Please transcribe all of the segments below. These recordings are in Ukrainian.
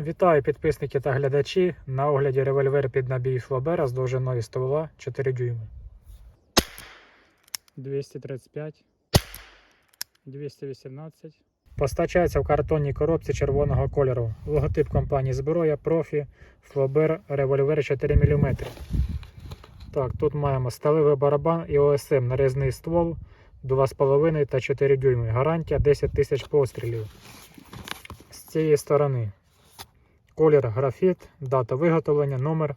Вітаю підписники та глядачі. На огляді револьвер під набій Флобера з довжиною ствола 4 дюйми. 235, 218. Постачається в картонній коробці червоного кольору. Логотип компанії Зброя, профі, Флобер, револьвер 4 мм. Так, тут маємо сталевий барабан і ОСМ нарізний ствол 2,5 та 4 дюйми. Гарантія 10 тисяч пострілів. З цієї сторони колір графіт, дата виготовлення, номер.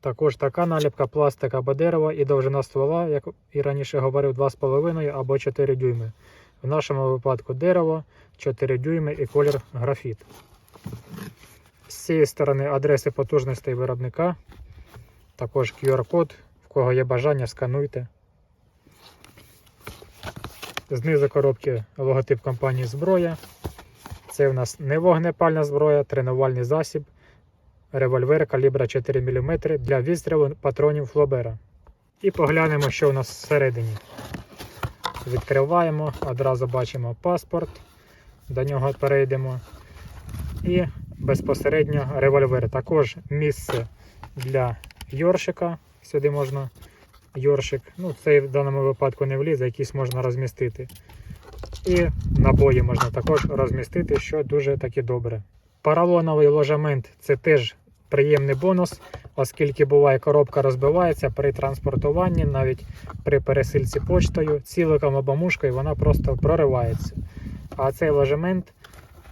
Також така наліпка пластик або дерева і довжина ствола, як і раніше говорив, 2,5 або 4 дюйми. В нашому випадку дерево, 4 дюйми і колір графіт. З цієї сторони адреси потужностей виробника. Також QR-код. В кого є бажання, скануйте. Знизу коробки логотип компанії Зброя. Це у нас не вогнепальна зброя, тренувальний засіб, револьвер калібра 4 мм для відстрілу патронів Флобера. І поглянемо, що у нас всередині. Відкриваємо, одразу бачимо паспорт, до нього перейдемо. І безпосередньо револьвер. Також місце для йоршика. Сюди можна йоршик. Ну, цей в даному випадку не влізе, якийсь можна розмістити. І набої можна також розмістити, що дуже таки добре. Поролоновий ложемент це теж приємний бонус, оскільки буває коробка розбивається при транспортуванні, навіть при пересильці почтою, ціликом або мушкою вона просто проривається. А цей ложемент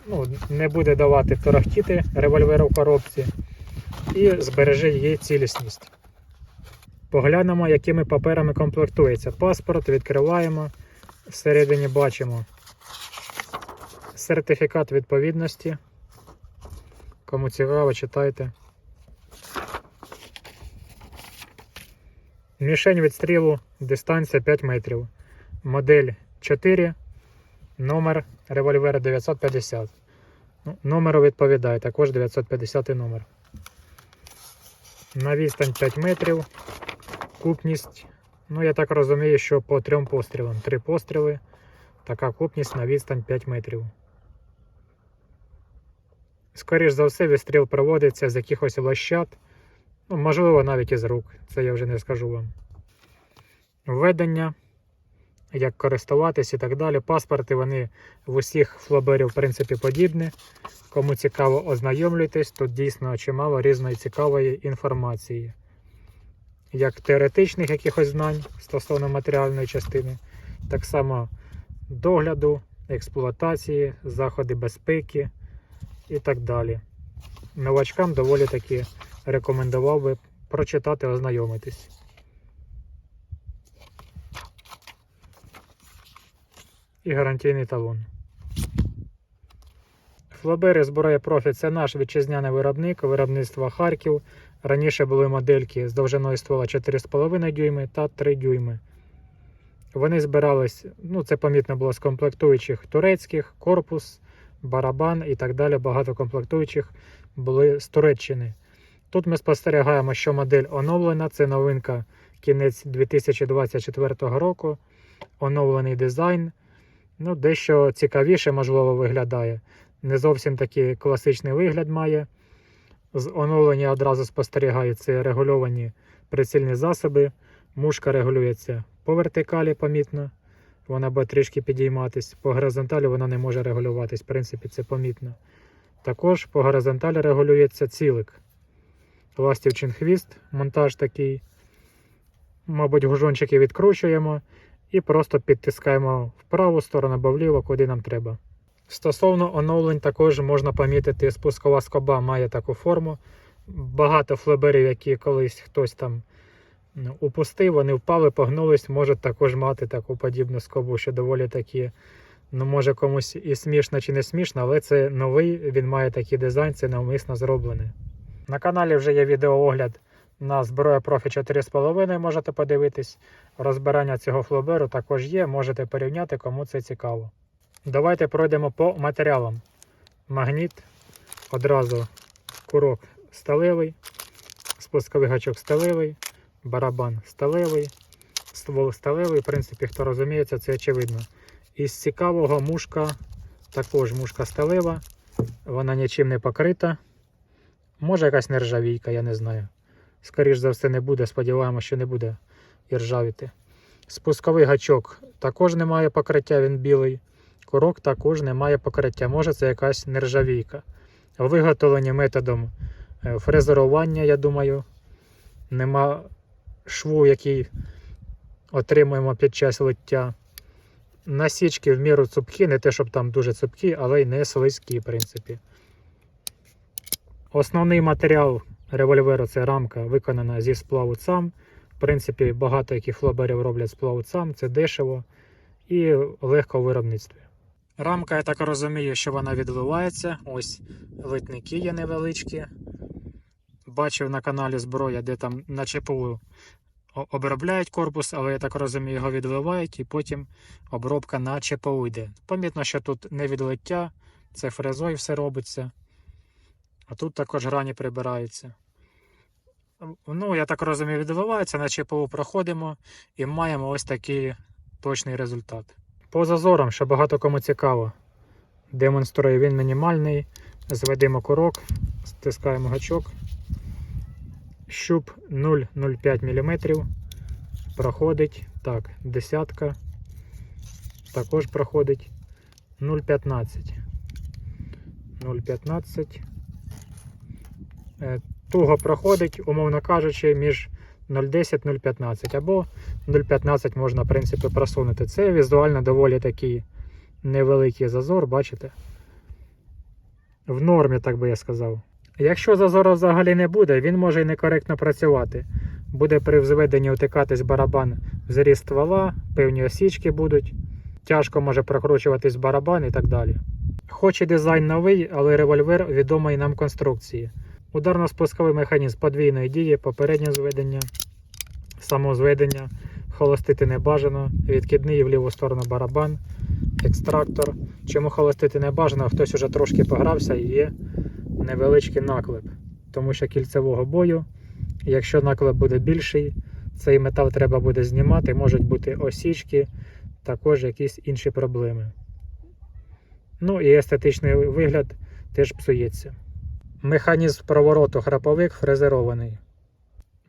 ну, не буде давати торохтіти револьверу в коробці і збереже її цілісність. Поглянемо, якими паперами комплектується. Паспорт відкриваємо. Всередині бачимо сертифікат відповідності. Кому цікаво, читайте. Мішень відстрілу, дистанція 5 метрів. Модель 4, номер револьвера 950. Ну, Номеру відповідає, також 950 номер. На відстань 5 метрів. Купність Ну, я так розумію, що по трьом пострілам. Три постріли, така купність на відстань 5 метрів. Скоріше за все, відстріл проводиться з якихось лощат, ну, можливо, навіть із рук, це я вже не скажу вам. Введення, як користуватись і так далі. Паспорти вони в усіх флоберів, в принципі, подібні. Кому цікаво, ознайомлюйтесь, тут дійсно чимало різної цікавої інформації як теоретичних якихось знань стосовно матеріальної частини, так само догляду, експлуатації, заходи безпеки і так далі. Новачкам доволі таки рекомендував би прочитати, ознайомитись. І гарантійний талон. Флобери збирає профі це наш вітчизняний виробник, виробництва Харків. Раніше були модельки з довжиною ствола 4,5 дюйми та 3 дюйми. Вони збирались, ну це помітно було з комплектуючих турецьких, корпус, барабан і так далі. Багато комплектуючих були з Туреччини. Тут ми спостерігаємо, що модель оновлена. Це новинка кінець 2024 року. Оновлений дизайн. Ну, Дещо цікавіше, можливо, виглядає. Не зовсім такий класичний вигляд має. З оновлення одразу спостерігаються регульовані прицільні засоби. Мушка регулюється по вертикалі, помітно. Вона буде трішки підійматись. По горизонталі вона не може регулюватись, в принципі, це помітно. Також по горизонталі регулюється цілик. Ластівчин хвіст, монтаж такий. Мабуть, гужончики відкручуємо і просто підтискаємо в праву сторону або вліво, куди нам треба. Стосовно оновлень, також можна помітити, спускова скоба має таку форму. Багато флеберів, які колись хтось там упустив, вони впали, погнулись, можуть також мати таку подібну скобу, що доволі такі, ну може комусь і смішно чи не смішно, але це новий, він має такий дизайн, це навмисно зроблене. На каналі вже є відеоогляд на зброя профі 4,5, можете подивитись. Розбирання цього флоберу також є, можете порівняти, кому це цікаво. Давайте пройдемо по матеріалам. Магніт, одразу курок сталевий, спусковий гачок сталевий, барабан сталевий, ствол сталевий. В принципі, хто розуміється, це очевидно. Із цікавого мушка, також мушка сталева, Вона нічим не покрита. Може якась нержавійка, я не знаю. Скоріш за все, не буде. Сподіваємося, що не буде і. Спусковий гачок також не має покриття, він білий. Курок також не має покриття. Може, це якась нержавійка. Виготовлені методом е, фрезерування, я думаю. Нема шву, який отримуємо під час лиття. Насічки в міру цупкі, не те, щоб там дуже цупкі, але й не слизькі, в принципі. Основний матеріал револьверу це рамка, виконана зі сплаву цам. В принципі, багато яких флоберів роблять сплаву цам, це дешево і легко в виробництві. Рамка, я так розумію, що вона відливається. Ось литники є невеличкі. Бачив на каналі зброя, де там на ЧПУ обробляють корпус, але я так розумію, його відливають і потім обробка на ЧПУ йде. Помітно, що тут не відлиття, це фрезою все робиться. А тут також грані прибираються. Ну, я так розумію, відливається, на ЧПУ проходимо і маємо ось такий точний результат. По зазорам, що багато кому цікаво, демонструю він мінімальний. Зведемо курок, стискаємо гачок. Щуп 0,05 мм. Проходить. Так, десятка. Також проходить 0,15. 0,15. Е, Туго проходить, умовно кажучи, між 0,10 0,15 або 0,15 можна, в принципі, просунути. Це візуально доволі такий невеликий зазор, бачите? В нормі, так би я сказав. Якщо зазору взагалі не буде, він може і некоректно працювати. Буде при взведенні утикатись барабан в зріст ствола, певні осічки будуть, тяжко може прокручуватись барабан і так далі. Хоч і дизайн новий, але револьвер відомий нам конструкції. Ударно-спусковий механізм подвійної дії, попереднє зведення, самозведення, холостити не бажано, відкидний в ліву сторону барабан, екстрактор. Чому холостити не бажано? Хтось уже трошки погрався є невеличкий наклеп, тому що кільцевого бою, якщо наклеп буде більший, цей метал треба буде знімати, можуть бути осічки, також якісь інші проблеми. Ну і естетичний вигляд теж псується. Механізм провороту храповик фрезерований.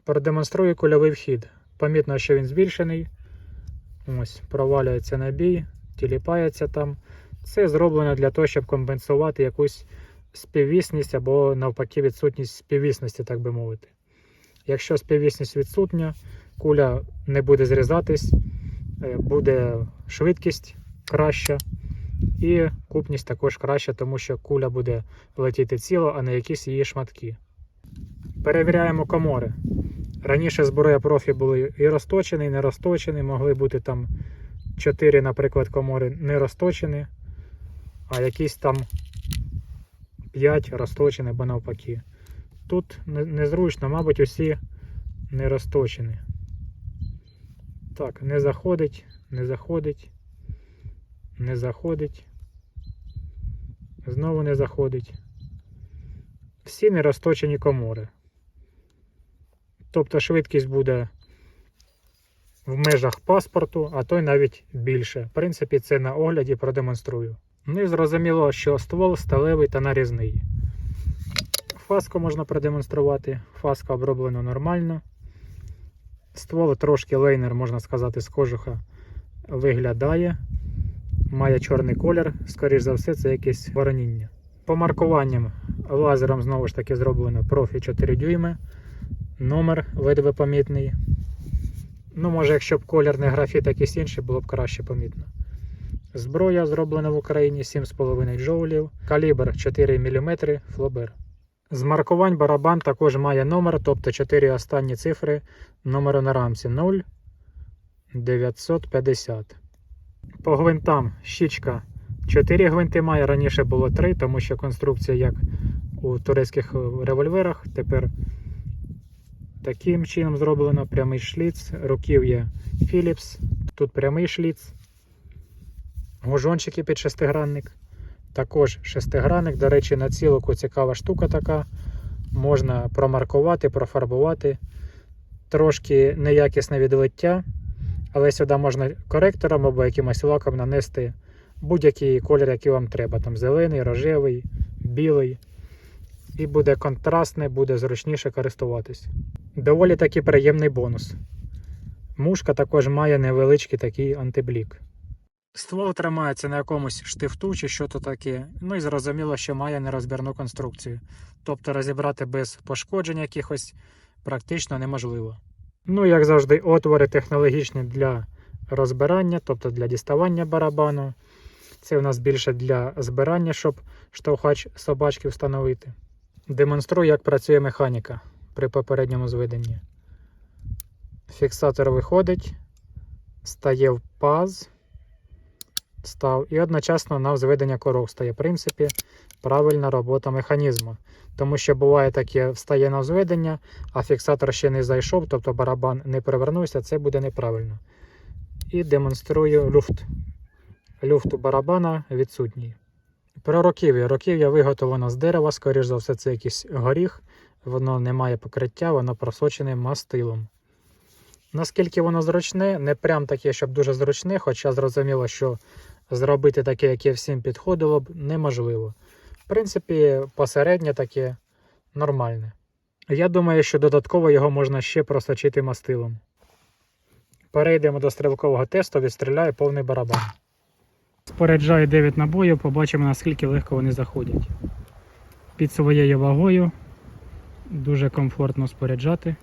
Продемонструю кульовий вхід. Помітно, що він збільшений. Ось, провалюється набій, тіліпається там. Це зроблено для того, щоб компенсувати якусь співвісність або навпаки відсутність співвісності, так би мовити. Якщо співвісність відсутня, куля не буде зрізатись, е, буде швидкість краща, і купність також краща, тому що куля буде летіти ціло, а не якісь її шматки. Перевіряємо комори. Раніше зброя профі були і розточені, і не розточені, могли бути там 4, наприклад, комори не розточені, а якісь там 5 розточені або навпаки. Тут незручно, мабуть, усі не розточені. Так, не заходить, не заходить, не заходить. Знову не заходить. Всі не розточені комори. Тобто швидкість буде в межах паспорту, а то й навіть більше. В принципі, це на огляді продемонструю. Ну і зрозуміло, що ствол сталевий та нарізний. Фаску можна продемонструвати. Фаска оброблена нормально. Ствол трошки лейнер, можна сказати, з кожуха виглядає. Має чорний колір, скоріш за все, це якесь вороніння. По маркуванням лазером знову ж таки зроблено профі 4 дюйми. Номер ледве помітний. Ну, може, якщо б колір не графіт якийсь інший, було б краще помітно. Зброя зроблена в Україні 7,5 джоулів, калібр 4 мм, флобер. З маркувань барабан також має номер, тобто 4 останні цифри номеру на рамці 0 950. По гвинтам щічка 4 гвинти має, раніше було 3, тому що конструкція, як у турецьких револьверах, тепер таким чином зроблено прямий шліц, руків'я Philips, тут прямий шліц, гужончики під шестигранник, також шестигранник. До речі, на цілоку цікава штука така. Можна промаркувати, профарбувати. Трошки неякісне відлиття, але сюди можна коректором або якимось лаком нанести будь-який колір, який вам треба. Там зелений, рожевий, білий. І буде контрастне, буде зручніше користуватись. Доволі таки приємний бонус. Мушка також має невеличкий такий антиблік. Ствол тримається на якомусь штифту чи що то таке. Ну і зрозуміло, що має нерозбірну конструкцію. Тобто розібрати без пошкоджень якихось практично неможливо. Ну, як завжди, отвори технологічні для розбирання, тобто для діставання барабану. Це у нас більше для збирання, щоб штовхач собачки встановити. Демонструю, як працює механіка при попередньому зведенні. Фіксатор виходить, стає в паз, став, і одночасно на взведення корок стає. В принципі, правильна робота механізму. Тому що буває таке, встає на взведення, а фіксатор ще не зайшов, тобто барабан не перевернувся, це буде неправильно. І демонструю люфт. Люфт у барабана відсутній. Про років'я. Років'я виготовлено з дерева, скоріш за все, це якийсь горіх, воно не має покриття, воно просочене мастилом. Наскільки воно зручне, не прям таке, щоб дуже зручне, хоча зрозуміло, що зробити таке, яке всім підходило б, неможливо. Принципі, посереднє таке нормальне. Я думаю, що додатково його можна ще просочити мастилом. Перейдемо до стрілкового тесту, відстріляю повний барабан. Споряджаю 9 набоїв, побачимо наскільки легко вони заходять. Під своєю вагою дуже комфортно споряджати.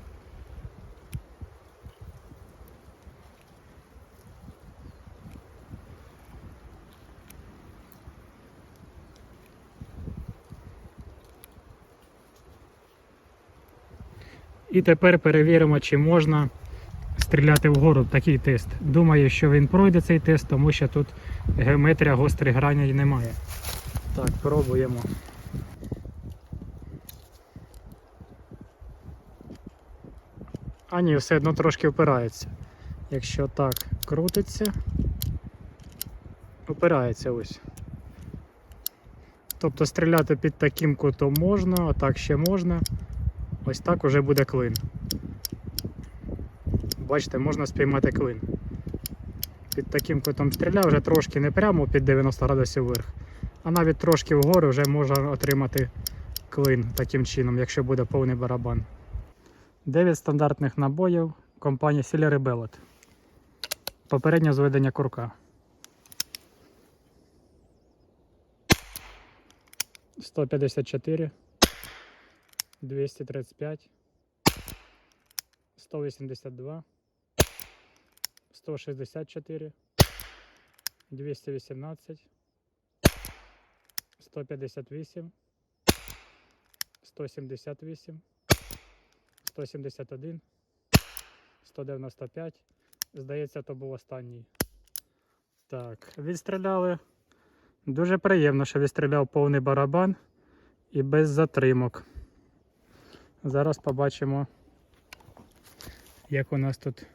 І тепер перевіримо, чи можна стріляти вгору такий тест. Думаю, що він пройде цей тест, тому що тут геометрія гострих граней немає. Так, пробуємо. А ні, все одно трошки впирається. Якщо так крутиться, опирається ось. Тобто стріляти під таким кутом можна, а так ще можна. Ось так уже буде клин. Бачите, можна спіймати клин. Під таким кутом стріляв вже трошки не прямо під 90 градусів вверх, а навіть трошки вгору вже можна отримати клин таким чином, якщо буде повний барабан. 9 стандартних набоїв компанії Sillery Bellet. Попереднє зведення курка. 154, 235, 182, 164, 218, 158, 178, 171, 195. Здається, то був останній. Так, відстріляли. Дуже приємно, що відстріляв повний барабан і без затримок. Зараз побачимо, як у нас тут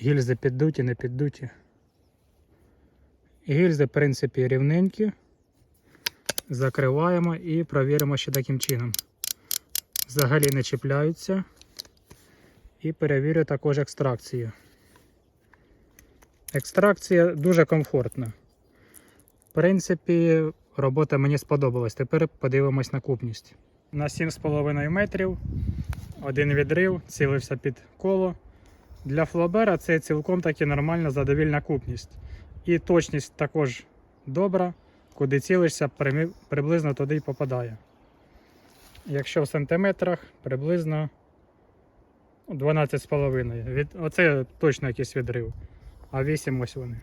гільзи піддуті, не піддуті. Гільзи, в принципі, рівненькі. Закриваємо і провіримо ще таким чином. Взагалі не чіпляються. І перевірю також екстракцію. Екстракція дуже комфортна. В принципі, робота мені сподобалась. Тепер подивимось на купність. На 7,5 метрів один відрив, цілився під коло. Для флобера це цілком таки нормальна задовільна купність. І точність також добра, куди цілишся, приблизно туди й попадає. Якщо в сантиметрах, приблизно 12,5. Від... Оце точно якийсь відрив. А 8 ось вони.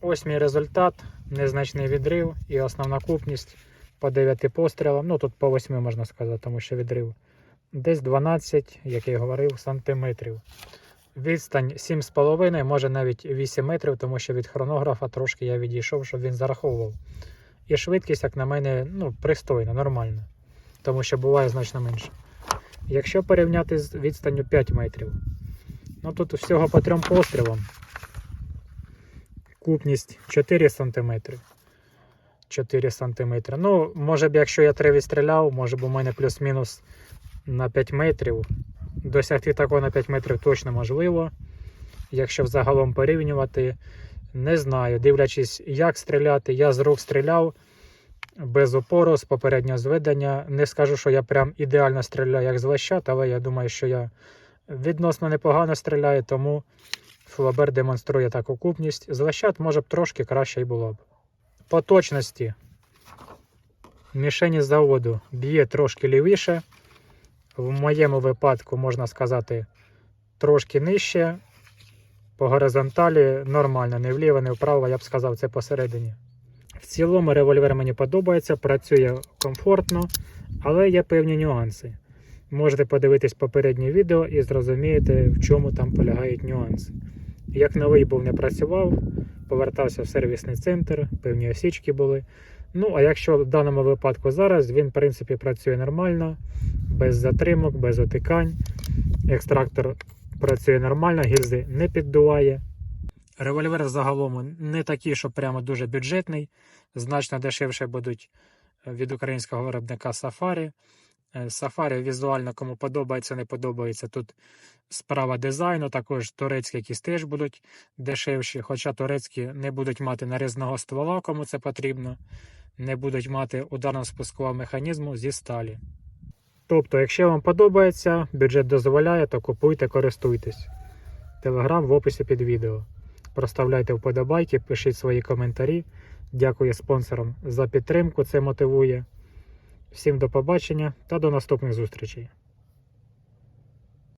Ось мій результат. Незначний відрив і основна купність по 9 пострілам. Ну тут по 8 можна сказати, тому що відрив. Десь 12, як я говорив, сантиметрів. Відстань 7,5, може навіть 8 метрів, тому що від хронографа трошки я відійшов, щоб він зараховував. І швидкість, як на мене, ну, пристойна, нормальна. Тому що буває значно менше. Якщо порівняти з відстанню 5 метрів, ну тут всього по трьом пострілам. Купність 4 см. 4 см. Ну, може б, якщо я 3 відстріляв, може б у мене плюс-мінус на 5 метрів. Досягти такого на 5 метрів точно можливо. Якщо взагалом порівнювати, не знаю. Дивлячись, як стріляти, я з рук стріляв. без опору, з попереднього зведення. Не скажу, що я прям ідеально стріляю як з лещат, але я думаю, що я відносно непогано стріляю, тому Флобер демонструє таку купність. З може б трошки краще й було б. По точності мішені заводу б'є трошки лівіше. В моєму випадку, можна сказати, трошки нижче. По горизонталі нормально, не вліво, не вправо, я б сказав, це посередині. В цілому револьвер мені подобається, працює комфортно, але є певні нюанси. Можете подивитись попереднє відео і зрозумієте, в чому там полягають нюанси. Як новий був не працював, повертався в сервісний центр, певні осічки були. Ну, а якщо в даному випадку зараз, він в принципі працює нормально, без затримок, без отикань. Екстрактор працює нормально, гільзи не піддуває. Револьвер загалом не такий, що прямо дуже бюджетний, значно дешевше будуть від українського виробника Safari. Е, Safari візуально кому подобається, не подобається. Тут справа дизайну, також турецькі якісь теж будуть дешевші, хоча турецькі не будуть мати нарізного ствола, кому це потрібно, не будуть мати ударно-спускового механізму зі сталі. Тобто, якщо вам подобається, бюджет дозволяє, то купуйте, користуйтесь. Телеграм в описі під відео. Проставляйте вподобайки, пишіть свої коментарі. Дякую спонсорам за підтримку, це мотивує. Всім до побачення та до наступних зустрічей.